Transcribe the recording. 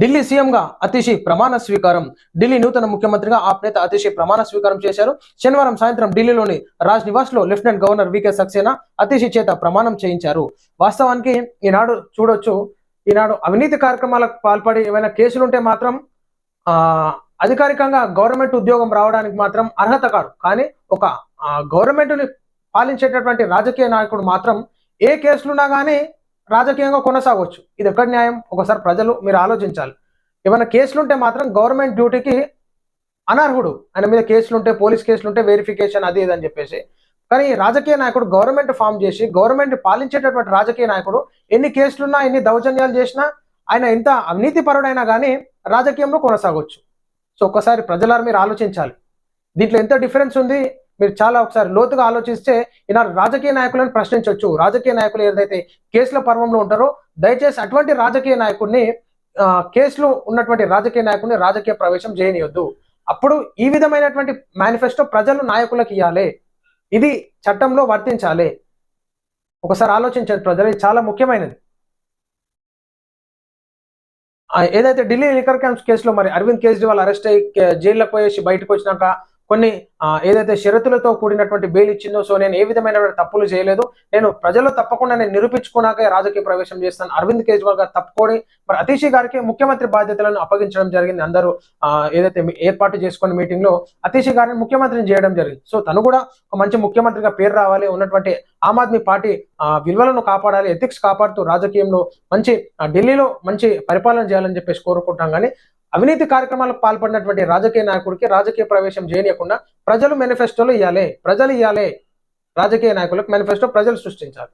ఢిల్లీ సీఎంగా అతిషి ప్రమాణ స్వీకారం. ఢిల్లీ నూతన ముఖ్యమంత్రిగా ఆప్ నేత అతిషి ప్రమాణ స్వీకారం చేశారు. శనివారం సాయంత్రం ఢిల్లీలోని రాజ్ నివాస్లో lieutenant governor V K Saxena Atishi చేత ప్రమాణం చేయించారు. వాస్తవానికి ఈనాడు చూడొచ్చు ఈనాడు అవినీతి కార్యక్రమాలకు పాల్పడి ఏమైనా కేసులుంటే మాత్రం ఆ అధికారికంగా గవర్నమెంట్ ఉద్యోగం రావడానికి మాత్రం అర్హత కాదు. కానీ ఒక గవర్నమెంట్ని పాలించేటటువంటి రాజకీయ నాయకుడు మాత్రం ఏ కేసులున్నా కానీ రాజకీయంగా కొనసాగవచ్చు. ఇది ఎక్కడ న్యాయం? ఒకసారి ప్రజలు మీరు ఆలోచించాలి. ఏమైనా కేసులుంటే మాత్రం గవర్నమెంట్ డ్యూటీకి అనర్హుడు. ఆయన మీద కేసులుంటే పోలీస్ కేసులుంటే వెరిఫికేషన్ అది ఇది అని చెప్పేసి. కానీ రాజకీయ నాయకుడు గవర్నమెంట్ ఫామ్ చేసి గవర్నమెంట్ పాలించేటటువంటి రాజకీయ నాయకుడు ఎన్ని కేసులున్నా ఎన్ని దౌర్జన్యాలు చేసినా ఆయన ఎంత అవినీతిపరుడైనా కానీ రాజకీయంలో కొనసాగవచ్చు సో ఒక్కసారి ప్రజలారు మీరు ఆలోచించాలి. దీంట్లో ఎంత డిఫరెన్స్ ఉంది? మీరు చాలా ఒకసారి లోతుగా ఆలోచిస్తే ఇలా రాజకీయ నాయకులను ప్రశ్నించవచ్చు రాజకీయ నాయకులు ఏదైతే కేసుల పర్వంలో ఉంటారో దయచేసి అటువంటి రాజకీయ నాయకుడిని కేసులో ఉన్నటువంటి రాజకీయ నాయకుడిని రాజకీయ ప్రవేశం చేయనియొద్దు. అప్పుడు ఈ విధమైనటువంటి మేనిఫెస్టో ప్రజలు నాయకులకు ఇవ్వాలి ఇది చట్టంలో వర్తించాలి. ఒకసారి ఆలోచించండి ప్రజలు ఇది చాలా ముఖ్యమైనది. ఏదైతే ఢిల్లీ లిక్కర్ క్యాంప్స్ కేసులో మరి అరవింద్ కేజ్రీవాల్ అరెస్ట్ అయ్యి జైల్లో జైల్లోకి పోయేసి బయటకు వచ్చినాక కొన్ని ఏదైతే షరతులతో కూడినటువంటి బెయిల్ ఇచ్చిందో సో నేను ఏ విధమైన తప్పులు చేయలేదు. నేను ప్రజలు తప్పకుండా నేను నిరూపించుకున్నాకే రాజకీయ ప్రవేశం చేస్తాను. అరవింద్ కేజ్రీవాల్ గారు తప్పుకొని మరి అతీషి గారికి ముఖ్యమంత్రి బాధ్యతలను అప్పగించడం జరిగింది. అందరూ ఏదైతే ఏర్పాటు చేసుకున్న మీటింగ్లో అతీషి గారిని ముఖ్యమంత్రిని చేయడం జరిగింది. సో తను కూడా ఒక మంచి ముఖ్యమంత్రిగా పేరు రావాలి. ఉన్నటువంటి ఆమ్ ఆద్మీ పార్టీ ఆ, విలువలను కాపాడాలి. ఎథిక్స్ కాపాడుతూ రాజకీయంలో మంచి ఢిల్లీలో మంచి పరిపాలన చేయాలని చెప్పేసి కోరుకుంటాం. కానీ అవినీతి కార్యక్రమాలకు పాల్పడినటువంటి రాజకీయ నాయకుడికి రాజకీయ ప్రవేశం చేయనీయకుండా ప్రజలు మేనిఫెస్టోలు ఇవ్వాలి ప్రజలు ఇవ్వాలి రాజకీయ నాయకులకు మేనిఫెస్టో ప్రజలు సృష్టించాలి.